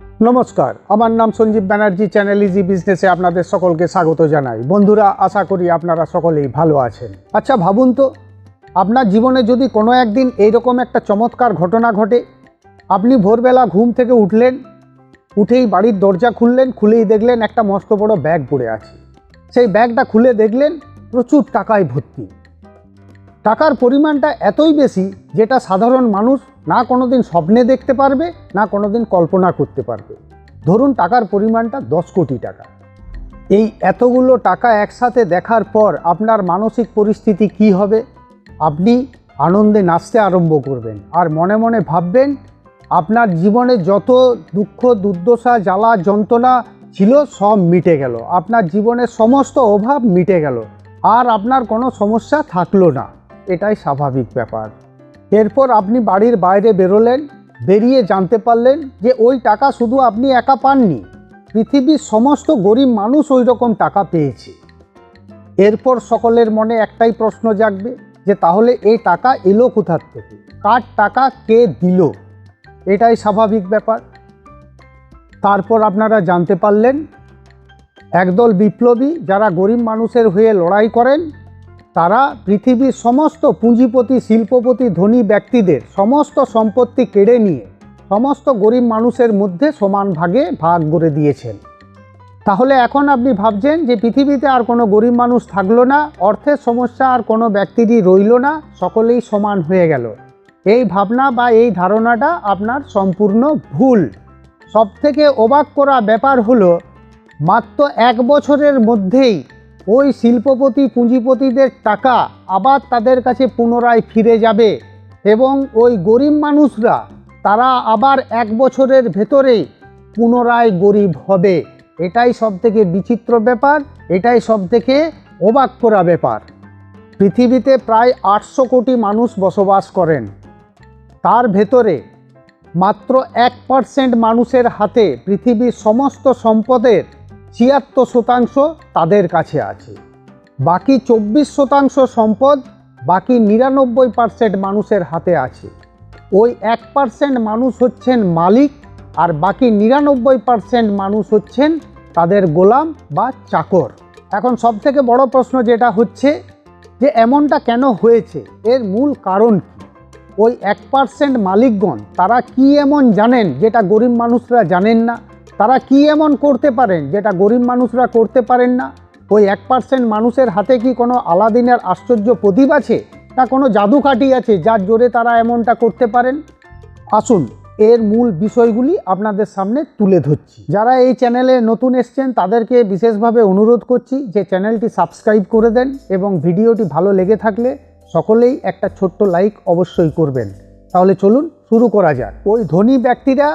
নমস্কার, আমার নাম সঞ্জীব ব্যানার্জি, চ্যানেল ইজি বিজনেসে আপনাদের সকলকে স্বাগত জানাই। বন্ধুরা, আশা করি আপনারা সকলেই ভালো আছেন। আচ্ছা ভাবুন তো, আপনার জীবনে যদি কোনো একদিন এইরকম একটা চমৎকার ঘটনা ঘটে, আপনি ভোরবেলা ঘুম থেকে উঠলেন, উঠেই বাড়ির দরজা খুললেন, খুলেই দেখলেন একটা মস্ত বড় ব্যাগ পড়ে আছে। সেই ব্যাগটা খুলে দেখলেন প্রচুর টাকায় ভর্তি। টাকার পরিমাণটা এতই বেশি, যেটা সাধারণ মানুষ না কোনো দিন স্বপ্নে দেখতে পারবে, না কোনো দিন কল্পনা করতে পারবে। ধরুন টাকার পরিমাণটা দশ কোটি টাকা। এই এতগুলো টাকা একসাথে দেখার পর আপনার মানসিক পরিস্থিতি কি হবে? আপনি আনন্দে নাচতে আরম্ভ করবেন আর মনে মনে ভাববেন, আপনার জীবনে যত দুঃখ, দুর্দশা, জ্বালা, যন্ত্রণা ছিল সব মিটে গেল। আপনার জীবনের সমস্ত অভাব মিটে গেল। আর আপনার কোনো সমস্যা থাকল না। এটাই স্বাভাবিক ব্যাপার। এরপর আপনি বাড়ির বাইরে বেরোলেন, বেরিয়ে জানতে পারলেন যে ওই টাকা শুধু আপনি একা পাননি। পৃথিবীর সমস্ত গরিব মানুষ ওই রকম টাকা পেয়েছে। এরপর সকলের মনে একটাই প্রশ্ন জাগবে যে তাহলে এই টাকা এলো কোথার থেকে? কার টাকা কে দিল? এটাই স্বাভাবিক ব্যাপার। তারপর আপনারা জানতে পারলেন, একদল বিপ্লবী যারা গরিব মানুষের হয়ে লড়াই করেন তারা পৃথিবীর সমস্ত পুঁজিপতি, শিল্পপতি, ধনী ব্যক্তিদের সমস্ত সম্পত্তি কেড়ে নিয়ে সমস্ত গরিব মানুষের মধ্যে সমান ভাগে ভাগ করে দিয়েছেন। তাহলে এখন আপনি ভাবছেন যে পৃথিবীতে আর কোনো গরিব মানুষ থাকল না, অর্থের সমস্যা আর কোনো ব্যক্তিরই রইল না, সকলেই সমান হয়ে গেল। এই ভাবনা বা এই ধারণাটা আপনার সম্পূর্ণ ভুল। সবথেকে অবাক করা ব্যাপার হলো, মাত্র এক বছরের মধ্যেই ওই শিল্পপতি, পুঁজিপতিদের টাকা আবার তাদের কাছে পুনরায় ফিরে যাবে এবং ওই গরিব মানুষরা, তারা আবার এক বছরের ভেতরেই পুনরায় গরিব হবে। এটাই সবথেকে বিচিত্র ব্যাপার, এটাই সবথেকে অবাক করা ব্যাপার। পৃথিবীতে প্রায় আটশো কোটি মানুষ বসবাস করেন। তার ভেতরে মাত্র এক পার্সেন্ট মানুষের হাতে পৃথিবীর সমস্ত সম্পদের ছিয়াত্তর শতাংশ তাদের কাছে আছে। বাকি চব্বিশ শতাংশ সম্পদ বাকি নিরানব্বই পার্সেন্ট মানুষের হাতে আছে। ওই এক পার্সেন্ট মানুষ হচ্ছেন মালিক আর বাকি নিরানব্বই পার্সেন্ট মানুষ হচ্ছেন তাদের গোলাম বা চাকর। এখন সবথেকে বড় প্রশ্ন যেটা হচ্ছে যে এমনটা কেন হয়েছে? এর মূল কারণ কি? ওই এক পার্সেন্ট মালিকগণ তারা কি এমন জানেন যেটা গরিব মানুষরা জানেন না? তারা কি এমন করতে পারেন যেটা গরিব মানুষরা করতে পারেন না? ওই এক পার্সেন্ট মানুষের হাতে কি কোনো আলাদিনের আশ্চর্য প্রদীপ আছে? না কোনো জাদুকাঠি আছে যার জোরে তারা এমনটা করতে পারেন? আসুন, এর মূল বিষয়গুলি আপনাদের সামনে তুলে ধরছি। যারা এই চ্যানেলে নতুন এসছেন, তাদেরকে বিশেষভাবে অনুরোধ করছি যে চ্যানেলটি সাবস্ক্রাইব করে দেন এবং ভিডিওটি ভালো লেগে থাকলে সকলেই একটা ছোট্ট লাইক অবশ্যই করবেন। তাহলে চলুন, শুরু করা যাক। ওই ধনী ব্যক্তিরা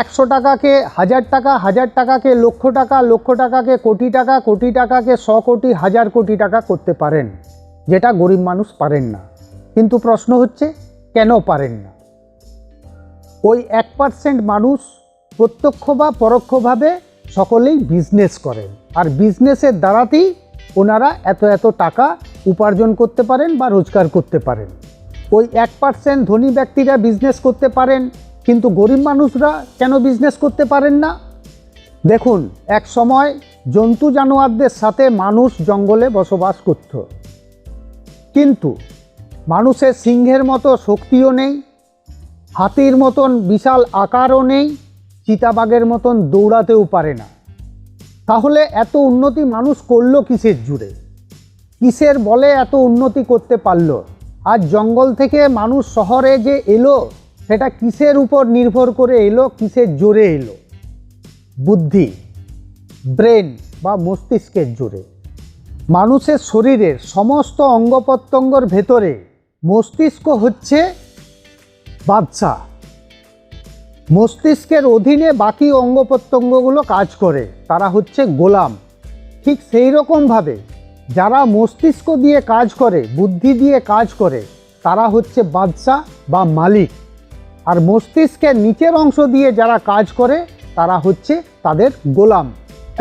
একশো টাকাকে, হাজার টাকা, হাজার টাকাকে, লক্ষ টাকা, লক্ষ টাকাকে, কোটি টাকা, কোটি টাকাকে, শ কোটি, হাজার কোটি টাকা করতে পারেন। যেটা গরিব মানুষ পারেন না। কিন্তু প্রশ্ন হচ্ছে, কেন পারেন না? ওই এক পার্সেন্ট মানুষ প্রত্যক্ষ বা পরোক্ষভাবে সকলেই বিজনেস করেন। আর বিজনেসের দ্বারাতেই ওনারা এত এত টাকা উপার্জন করতে পারেন বা রোজগার করতে পারেন। ওই এক পার্সেন্ট ধনী ব্যক্তিরা বিজনেস করতে পারেন কিন্তু গরিব মানুষরা কেন বিজনেস করতে পারেন না? দেখুন, এক সময় জন্তু জানোয়ারদের সাথে মানুষ জঙ্গলে বসবাস করত। কিন্তু মানুষের সিংহের মতো শক্তিও নেই, হাতির মতন বিশাল আকারও নেই, চিতাবাঘের মতন দৌড়াতেও পারে না। তাহলে এত উন্নতি মানুষ করল কিসের জুড়ে? কিসের বলে এত উন্নতি করতে পারল? আজ জঙ্গল থেকে মানুষ শহরে যে এলো সেটা কিসের উপর নির্ভর করে এলো, কিসের জোরে এলো? বুদ্ধি, ব্রেন বা মস্তিষ্কের জোরে। মানুষের শরীরের সমস্ত অঙ্গ প্রত্যঙ্গর ভেতরে মস্তিষ্ক হচ্ছে বাদশা। মস্তিষ্কের অধীনে বাকি অঙ্গ প্রত্যঙ্গগুলো কাজ করে, তারা হচ্ছে গোলাম। ঠিক সেই রকমভাবে যারা মস্তিষ্ক দিয়ে কাজ করে, বুদ্ধি দিয়ে কাজ করে, তারা হচ্ছে বাদশা বা মালিক। আর মস্তিষ্কের নিচের অংশ দিয়ে যারা কাজ করে, তারা হচ্ছে তাদের গোলাম।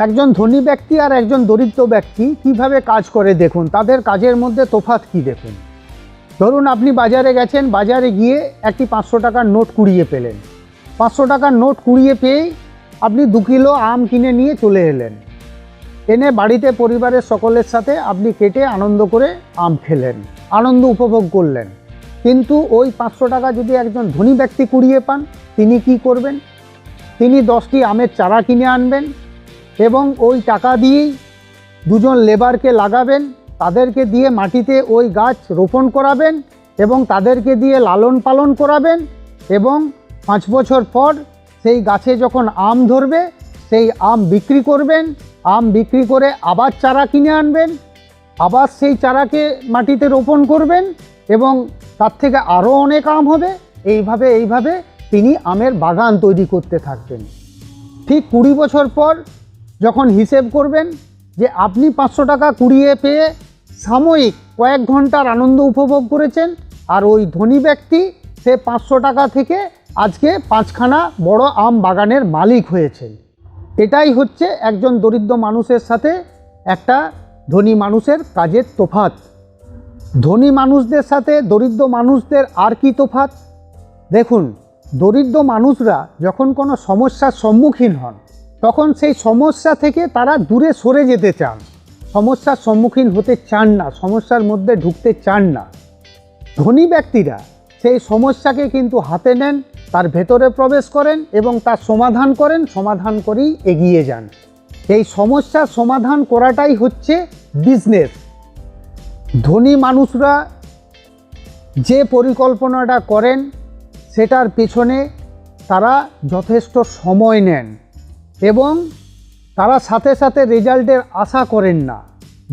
একজন ধনী ব্যক্তি আর একজন দরিদ্র ব্যক্তি কীভাবে কাজ করে দেখুন? তাদের কাজের মধ্যে তোফাত কি দেখুন? ধরুন আপনি বাজারে গেছেন, বাজারে গিয়ে একটি পাঁচশো টাকার নোট কুড়িয়ে পেলেন। পাঁচশো টাকার নোট কুড়িয়ে পেয়েই আপনি দু কিলো আম কিনে নিয়ে চলে এলেন। এনে বাড়িতে পরিবারের সকলের সাথে আপনি কেটে আনন্দ করে আম খেলেন, আনন্দ উপভোগ করলেন। কিন্তু ওই পাঁচশো টাকা যদি একজন ধনী ব্যক্তি কুড়িয়ে পান, তিনি কি করবেন? তিনি দশটি আমের চারা কিনে আনবেন এবং ওই টাকা দিয়েই দুজন লেবারকে লাগাবেন, তাদেরকে দিয়ে মাটিতে ওই গাছ রোপণ করাবেন এবং তাদেরকে দিয়ে লালন পালন করাবেন এবং পাঁচ বছর পর সেই গাছে যখন আম ধরবে, সেই আম বিক্রি করবেন, আম বিক্রি করে আবার চারা কিনে আনবেন, আবার সেই চারাকে মাটিতে রোপণ করবেন এবং তার থেকে আরও অনেক আম হবে। এইভাবে এইভাবে তিনি আমের বাগান তৈরি করতে থাকবেন। ঠিক কুড়ি বছর পর যখন হিসেব করবেন যে আপনি পাঁচশো টাকা কুড়িয়ে পেয়ে সাময়িক কয়েক ঘণ্টার আনন্দ উপভোগ করেছেন আর ওই ধনী ব্যক্তি সে পাঁচশো টাকা থেকে আজকে পাঁচখানা বড় আম বাগানের মালিক হয়েছেন এটাই হচ্ছে একজন দরিদ্র মানুষের সাথে একটা ধনী মানুষের কাজের তোফাত ধনী মানুষদের সাথে, দরিদ্র মানুষদের আর কি তোফাত দেখুন, দরিদ্র মানুষরা যখন কোনো সমস্যার সম্মুখীন হন, তখন সেই সমস্যা থেকে তারা দূরে সরে যেতে চান। সমস্যার সম্মুখীন হতে চান না, সমস্যার মধ্যে ঢুকতে চান না। ধনী ব্যক্তিরা সেই সমস্যাকে কিন্তু হাতে নেন, তার ভেতরে প্রবেশ করেন এবং তার সমাধান করেন, সমাধান করেই এগিয়ে যান। এই সমস্যার সমাধান করাটাই হচ্ছে বিজনেস ধনী মানুষরা যে পরিকল্পনাটা করেন, সেটার পেছনে তারা যথেষ্ট সময় নেন এবং তারা সাথে সাথে রেজাল্টের আশা করেন না।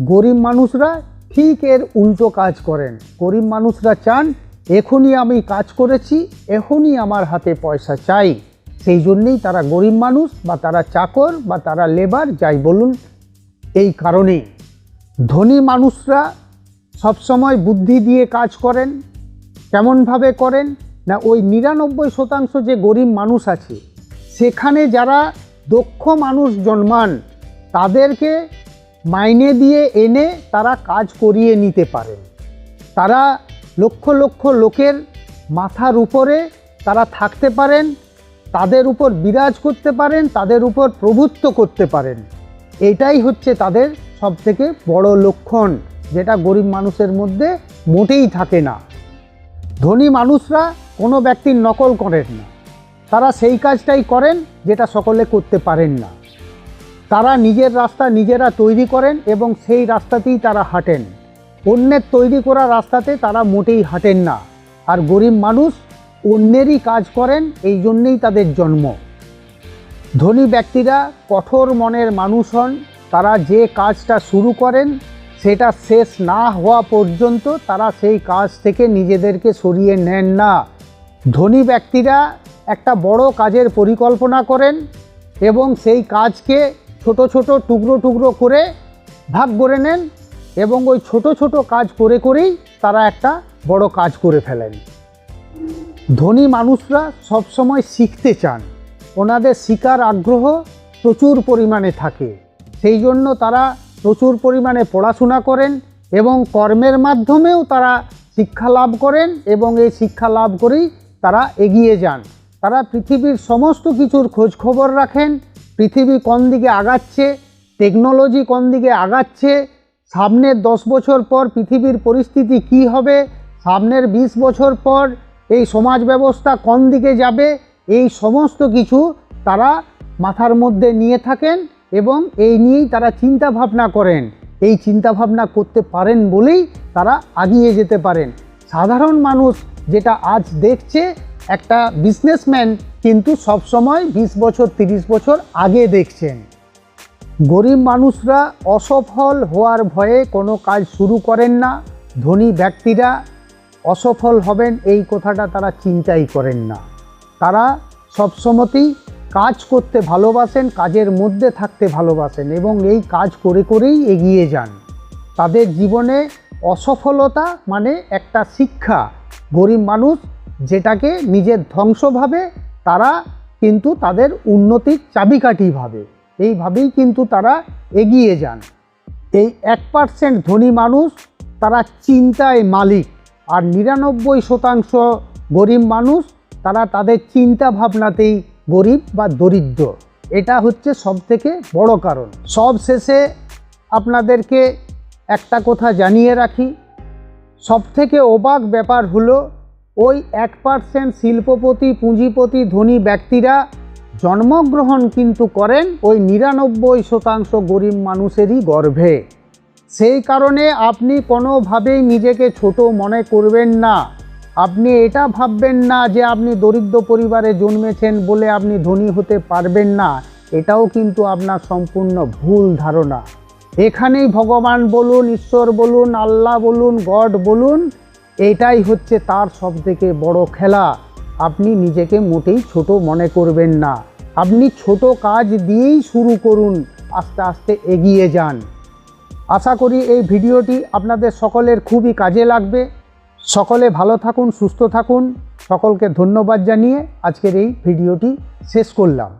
গরিব মানুষরা ঠিক এর উল্টো কাজ করেন। গরিব মানুষরা চান, এখনই আমি কাজ করেছি, এখনই আমার হাতে পয়সা চাই। সেই জন্যেই তারা গরিব মানুষ বা তারা চাকর বা তারা লেবার, যাই বলুন, এই কারণেই। ধনী মানুষরা সবসময় বুদ্ধি দিয়ে কাজ করেন, কেমনভাবে করেন, না ওই নিরানব্বই শতাংশ যে গরিব মানুষ আছে, সেখানে যারা দক্ষ মানুষ জন্মান, তাদেরকে মাইনে দিয়ে এনে তারা কাজ করিয়ে নিতে পারেন। তারা লক্ষ লক্ষ লোকের মাথার উপরে তারা থাকতে পারেন, তাদের উপর বিরাজ করতে পারেন, তাদের উপর প্রভুত্ব করতে পারেন। এটাই হচ্ছে তাদের সবথেকে বড় লক্ষণ। যেটা গরিব মানুষের মধ্যে মোটেই থাকে না। ধনী মানুষরা কোনো ব্যক্তির নকল করেন না। তারা সেই কাজটাই করেন যেটা সকলে করতে পারেন না। তারা নিজের রাস্তা নিজেরা তৈরি করেন এবং সেই রাস্তাতেই তারা হাঁটেন। অন্যের তৈরি করা রাস্তাতে তারা মোটেই হাঁটেন না। আর গরিব মানুষ অন্যেরই কাজ করেন, এই জন্যেই তাদের জন্ম। ধনী ব্যক্তিরা কঠোর মনের মানুষ হন, তারা যে কাজটা শুরু করেন সেটা শেষ না হওয়া পর্যন্ত তারা সেই কাজ থেকে নিজেদেরকে সরিয়ে নেন না। ধনী ব্যক্তিরা একটা বড় কাজের পরিকল্পনা করেন এবং সেই কাজকে ছোট ছোট টুকরো টুকরো করে ভাগ করে নেন এবং ওই ছোট ছোট কাজ করে করেই তারা একটা বড় কাজ করে ফেলেন। ধনী মানুষরা সবসময় শিখতে চান। ওনাদের শিকার আগ্রহ প্রচুর পরিমাণে থাকে। সেই জন্য তারা প্রচুর পরিমাণে পড়াশোনা করেন এবং কর্মের মাধ্যমেও তারা শিক্ষা লাভ করেন এবং এই শিক্ষা লাভ করেই তারা এগিয়ে যান। তারা পৃথিবীর সমস্ত কিছুর খোঁজ খবর রাখেন, পৃথিবী কোন দিকে আগাচ্ছে, টেকনোলজি কোন দিকে আগাচ্ছে, সামনের দশ বছর পর পৃথিবীর পরিস্থিতি কি হবে, সামনের বিশ বছর পর এই সমাজ ব্যবস্থা কোন দিকে যাবে, এই সমস্ত কিছু তারা মাথার মধ্যে নিয়ে থাকেন এবং এই নিয়েই তারা চিন্তা ভাবনা করেন। এই চিন্তা ভাবনা করতে পারেন বলেই তারা আগিয়ে যেতে পারেন। সাধারণ মানুষ যেটা আজ দেখছে, একটা বিজনেসম্যান কিন্তু সবসময় বিশ বছর, তিরিশ বছর আগে দেখছেন। গরিব মানুষরা অসফল হওয়ার ভয়ে কোনো কাজ শুরু করেন না। ধনী ব্যক্তিরা অসফল হবেন এই কথাটা তারা চিন্তাই করেন না। তারা সবসময়তেই কাজ করতে ভালোবাসেন, কাজের মধ্যে থাকতে ভালোবাসেন এবং এই কাজ করে করেই এগিয়ে যান। তাদের জীবনে অসফলতা মানে একটা শিক্ষা। গরিব মানুষ যেটাকে নিজের ধ্বংস ভাবে, তারা কিন্তু তাদের উন্নতির চাবিকাঠি ভাবে। এইভাবেই কিন্তু তারা এগিয়ে যান। এই এক পার্সেন্ট ধনী মানুষ তারা চিন্তায় মালিক আর নিরানব্বই শতাংশ গরিব মানুষ তারা তাদের চিন্তা ভাবনাতেই গরিব বা দরিদ্র, এটা হচ্ছে সবথেকে বড় কারণ। সব শেষে আপনাদেরকে একটা কথা জানিয়ে রাখি, সবথেকে অবাক ব্যাপার হলো, ওই এক পার্সেন্ট শিল্পপতি, পুঁজিপতি, ধনী ব্যক্তিরা জন্মগ্রহণ কিন্তু করেন ওই নিরানব্বই শতাংশ গরিব মানুষেরই গর্ভে। সেই কারণে আপনি কোনোভাবেই নিজেকে ছোট মনে করবেন না। আপনি এটা ভাববেন না যে আপনি দরিদ্র পরিবারে জন্মেছেন বলে আপনি ধনী হতে পারবেন না। এটাও কিন্তু আপনার সম্পূর্ণ ভুল ধারণা। এখানেই ভগবান বলুন, ঈশ্বর বলুন, আল্লাহ বলুন, গড বলুন, এটাই হচ্ছে তার সবথেকে বড় খেলা। আপনি নিজেকে মোটেই ছোট মনে করবেন না। আপনি ছোট কাজ দিয়েই শুরু করুন, আস্তে আস্তে এগিয়ে যান। আশা করি এই ভিডিওটি আপনাদের সকলের খুবই কাজে লাগবে। সকলে ভালো থাকুন সুস্থ থাকুন। সকলকে ধন্যবাদ জানিয়ে আজকের এই ভিডিওটি শেষ করলাম।